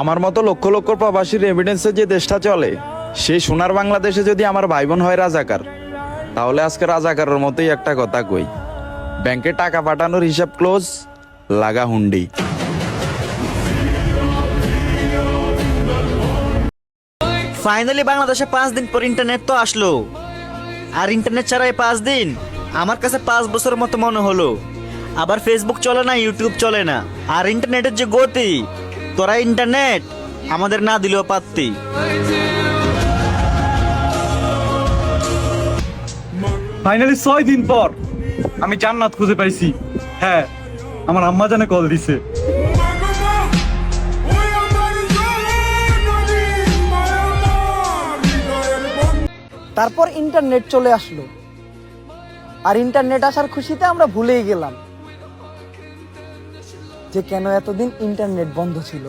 আমার মতো লক্ষ লক্ষ প্রবাসীর এভিডেন্সে যে দেশটা চলে সেই সোনার বাংলাদেশে যদি আমার ভাই বোন হয় রাজাকার, তাহলে আজকে রাজাকারের মতোই একটা কথা কই। ব্যাংকে টাকা পাঠানোর হিসাব ক্লোজ লাগা হুন্ডি। ফাইনালি বাংলাদেশে পাঁচ দিন পর ইন্টারনেট তো আসলো। আর ইন্টারনেট ছাড়া এই পাঁচ দিন, আমার কাছে পাঁচ বছরের মতো মনে হলো। আবার ফেসবুক চলে না ইউটিউব চলে না। আর ইন্টারনেটের যে গতি তোরা ইন্টারনেট আমাদের না দিলেও পারতি। ফাইনালি ছয় দিন পর আমি জান্নাত খুঁজে পাইছি। হ্যাঁ আমার আম্মা জানে কল দিছে। তারপর ইন্টারনেট চলে আসলো। আর ইন্টারনেট আসার খুশিতে আমরা ভুলেই গেলাম। যে কেন এতদিন ইন্টারনেট বন্ধ ছিল।